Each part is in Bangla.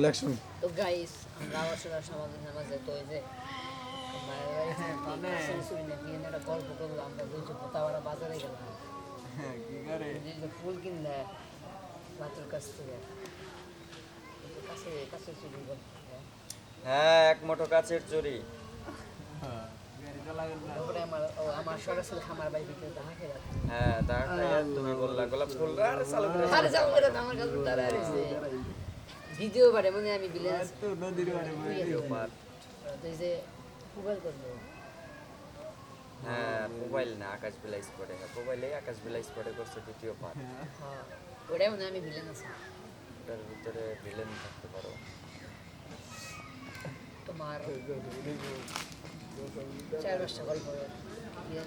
ইলেকশন তো গাইস আমরা আবার সমাজের নামাজে তো যে আমার এই যে শাশুড়ি নাকি এনে একটা গল্প করল আমরা দুইজন পোতাওয়ারা বাজারে গেলাম? কি করে? এই যে ফুল কিনলে বাতুর কাছ থেকে। কাছে কাছে চুরি হ্যাঁ এক মোটো কাছের চুরি। তারপরে আমার ও আমার সরাসরি খামার বাড়ি খেয়ে হ্যাঁ তুমি বললা গোলাপ ফুল আর চালু করে আমার কাছে তারা রয়েছে। ভিডিও বাড়ে মানে আমি বিলেন তো নদীর পাড়ে ভিডিও পার তো যে মোবাইল করল হ্যাঁ মোবাইল না আকাশ বিলাই স্পটে হ্যাঁ মোবাইলে আকাশ বিলাই স্পটে করছে দ্বিতীয় পার্ট। হ্যাঁ। ওটাই মনে আমি বিলেন আছি। ওটার ভিতরে ভিলেন থাকতে পারো। তোমার চার পাঁচটা গল্প ইয়ে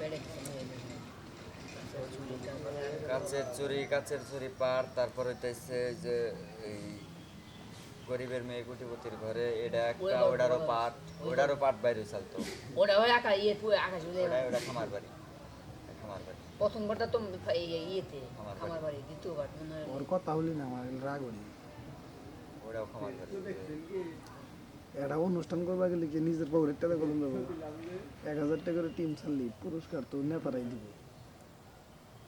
বেড়ে কাছের চুরি কাছের চুরি পার তারপর হইতেছে যে এই গরিবের মেয়ে কুটিপতির ঘরে এটা একটা ওটারও পাট ওটারও পাট বাইরে চালতো। ওটা ওই আকাশ ইয়ে পুরো আকাশ উড়ে ওটা ওটা খামার বাড়ি খামার বাড়ি। প্রথমবারটা তো ইয়েতে আমার আমার বাড়ি দ্বিতীয়বার মনে ওর কথা বলি না আমার রাগ হলি। ওটাও খামার বাড়ি। একটা অনুষ্ঠান করবা গেলে কি নিজের পকেটের টাকা কলম দেবো এক হাজার টাকা করে টিম ছাড়লি পুরস্কার তো নেতারাই দিব।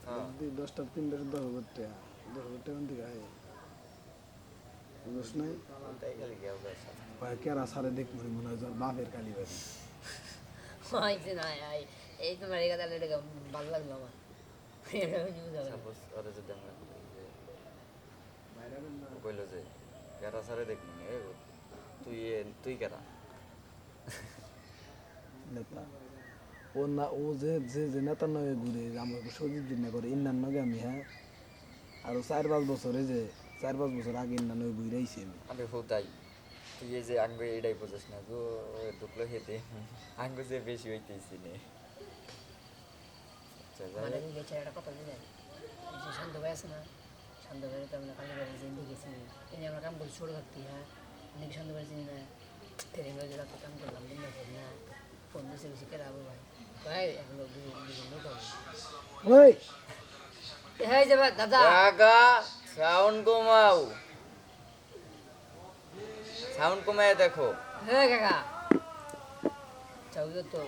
হ্যাঁ। দশটার তিনটার দশ হাজার টাকা দশ হাজার টাকা দিকে আয়। বুঝছ নাই কয় কেরা সারে দেখ মনে মনে হয় তোর বাপের কালী বাড়ি। হয়েছে না এই তোমার এই কথা ভালো লাগল আমার। আমরা যে কইলো কেরা সারে তুই তুই কেরা? নেতা। ও না ও যে যে যে নেতার নগে ঘুরে আমাকে সজিত দিন না করে ইন্নার নগে আমি হ্যাঁ? আর চার পাঁচ বছরে যে চার পাঁচ বছর আগে ইন্নার নগে ঘুরে আমি। আমি হোতাই তুই এই যে আঙ্গ এটাই বোঝাস না গো ঢুকলো হেতে আঙ্গ যে বেশি হইতেছি নে। মানে। একটা কথা বুঝলেন যে শান্ত ভাই আছে না শান্ত ভাই তো আমরা কালী বাড়ি যে গেছি এই যে আমরা কাম করছি ছোটো থাকতে হ্যাঁ? অনেক শান্ত ভাই চিনি না? ট্রেনিং করে কাম করলাম দিন না না ফোন কেরা আবু ভাই? ভাই এখন দুজন দুজন লোক ওই! হ্যাঁ যাবা দাদা। সাউন্ড কমাও। সাউন্ড কমায় দেখো। হ্যাঁ কাকা। চাউল তো